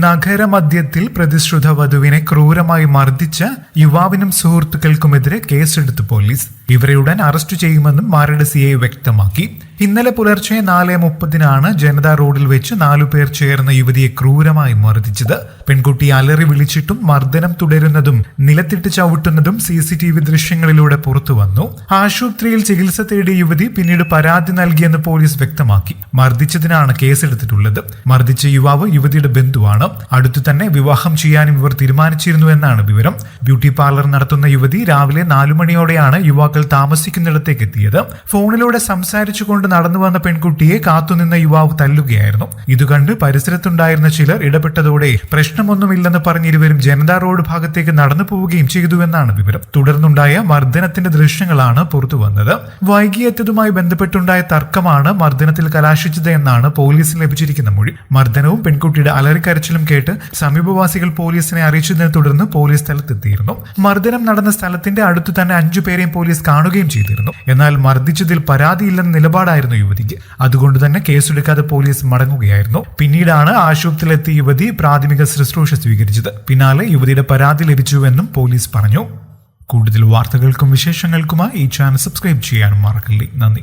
നഗരമധ്യത്തിൽ പ്രതിശ്രുത വധുവിനെ ക്രൂരമായി മർദ്ദിച്ച യുവാവിനും സുഹൃത്തുക്കൾക്കുമെതിരെ കേസെടുത്തു പോലീസ്. ഇവരെ ഉടൻ അറസ്റ്റ് ചെയ്യുമെന്നും മാരട് സിഐ വ്യക്തമാക്കി. ഇന്നലെ പുലർച്ചെ നാല് മുപ്പതിനാണ് ജനതാ റോഡിൽ വെച്ച് നാലു പേർ ചേർന്ന യുവതിയെ ക്രൂരമായി മർദ്ദിച്ചത്. പെൺകുട്ടി അലറി വിളിച്ചിട്ടും മർദ്ദനം തുടരുന്നതും നിലത്തിട്ട് ചവിട്ടുന്നതും സി സി ടി വി ദൃശ്യങ്ങളിലൂടെ പുറത്തു വന്നു. ആശുപത്രിയിൽ ചികിത്സ തേടിയ യുവതി പിന്നീട് പരാതി നൽകിയെന്ന് പോലീസ് വ്യക്തമാക്കി. മർദ്ദിച്ചതിനാണ് കേസെടുത്തിട്ടുള്ളത്. മർദ്ദിച്ച യുവാവ് യുവതിയുടെ ബന്ധുവാണ്. അടുത്തു തന്നെ വിവാഹം ചെയ്യാനും ഇവർ തീരുമാനിച്ചിരുന്നു എന്നാണ് വിവരം. ബ്യൂട്ടി പാർലർ നടത്തുന്ന യുവതി രാവിലെ നാലു മണിയോടെയാണ് യുവാക്കൾ താമസിക്കുന്നിടത്തേക്ക് എത്തിയത്. ഫോണിലൂടെ സംസാരിച്ചുകൊണ്ട് നടന്നു വന്ന പെൺകുട്ടിയെ കാത്തുനിന്ന യുവാവ് തല്ലുകയായിരുന്നു. ഇതുകണ്ട് പരിസരത്തുണ്ടായിരുന്ന ചിലർ ഇടപെട്ടതോടെ പ്രശ്നമൊന്നുമില്ലെന്ന് പറഞ്ഞ് ഇരുവരും ജനതാ റോഡ് ഭാഗത്തേക്ക് നടന്നു പോവുകയും ചെയ്തുവെന്നാണ് വിവരം. തുടർന്നുണ്ടായ മർദ്ദനത്തിന്റെ ദൃശ്യങ്ങളാണ് പുറത്തു വന്നത്. ബന്ധപ്പെട്ടുണ്ടായ തർക്കമാണ് മർദ്ദനത്തിൽ കലാശിച്ചത് എന്നാണ് പോലീസിന് ലഭിച്ചിരിക്കുന്ന മൊഴി. മർദ്ദനവും പെൺകുട്ടിയുടെ അലറിക്കരച്ചിലും കേട്ട് സമീപവാസികൾ പോലീസിനെ അറിയിച്ചതിനെ തുടർന്ന് പോലീസ് സ്ഥലത്തെത്തിയിരുന്നു. മർദ്ദനം നടന്ന സ്ഥലത്തിന്റെ അടുത്ത് തന്നെ അഞ്ചു പേരെയും പോലീസ് കാണുകയും ചെയ്തിരുന്നു. എന്നാൽ മർദ്ദിച്ചതിൽ പരാതിയില്ലെന്ന നിലപാടായിരുന്നു യുവതിക്ക് അതുകൊണ്ട് തന്നെ കേസെടുക്കാതെ പോലീസ് മടങ്ങുകയായിരുന്നു. പിന്നീടാണ് ആശുപത്രിയിലെത്തിയ യുവതി പ്രാഥമിക ശുശ്രൂഷ സ്വീകരിച്ചത്. പിന്നാലെ യുവതിയുടെ പരാതി ലഭിച്ചുവെന്നും പോലീസ് പറഞ്ഞു. കൂടുതൽ വാർത്തകൾക്കും വിശേഷങ്ങൾക്കുമായി ഈ ചാനൽ സബ്സ്ക്രൈബ് ചെയ്യാനും മറക്കില്ലേ. നന്ദി.